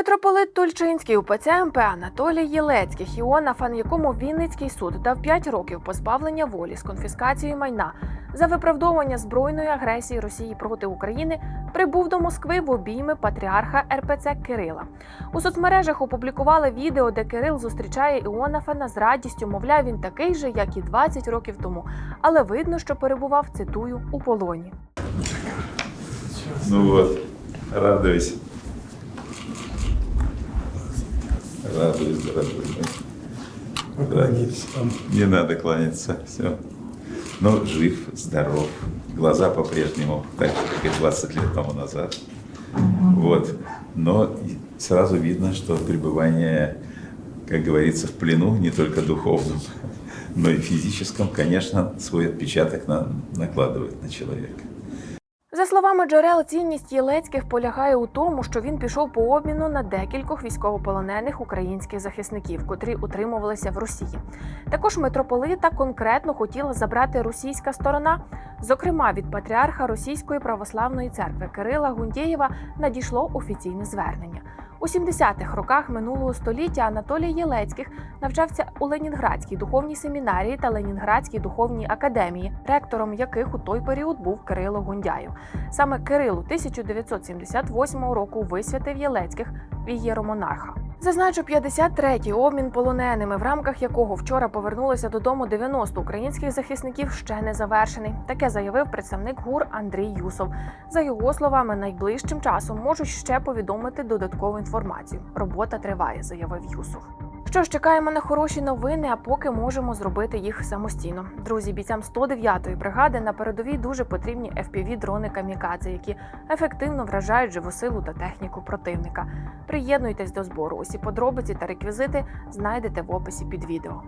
Митрополит Тульчинський УПЦ МП Анатолій Єлецьких Іонафан, якому Вінницький суд дав 5 років позбавлення волі з конфіскацією майна за виправдовування збройної агресії Росії проти України, прибув до Москви в обійми патріарха РПЦ Кирила. У соцмережах опублікували відео, де Кирил зустрічає Іонафана з радістю. Мовляв, він такий же, як і 20 років тому, але видно, що перебував, цитую, у полоні. Ну вот, радуюсь. Радуюсь. Радуюсь. Не надо кланяться, все. Но жив, здоров. Глаза по-прежнему так же, как и 20 лет тому назад. Вот. Но сразу видно, что пребывание, как говорится, в плену, не только духовном, но и физическом, конечно, свой отпечаток на- накладывает на человека. За словами джерел, цінність Єлецьких полягає у тому, що він пішов по обміну на декількох військовополонених українських захисників, котрі утримувалися в Росії. Також митрополита конкретно хотіла забрати російська сторона. Зокрема, від патріарха Російської православної церкви Кирила Гундєєва надійшло офіційне звернення. У 70-х роках минулого століття Анатолій Єлецьких навчався у Ленінградській духовній семінарії та Ленінградській духовній академії, ректором яких у той період був Кирило Гундяєв. Саме Кирило 1978 року висвятив Єлецьких в ієромонарха. Зазначу 53-й обмін полоненими, в рамках якого вчора повернулося додому 90 українських захисників, ще не завершений. Таке заявив представник ГУР Андрій Юсов. За його словами, найближчим часом можуть ще повідомити додаткову інформацію. Робота триває, заявив Юсов. Що ж, чекаємо на хороші новини, а поки можемо зробити їх самостійно. Друзі, бійцям 109-ї бригади на передовій дуже потрібні fpv дрони камікадзе, які ефективно вражають живу силу та техніку противника. Приєднуйтесь до збору. Усі подробиці та реквізити знайдете в описі під відео.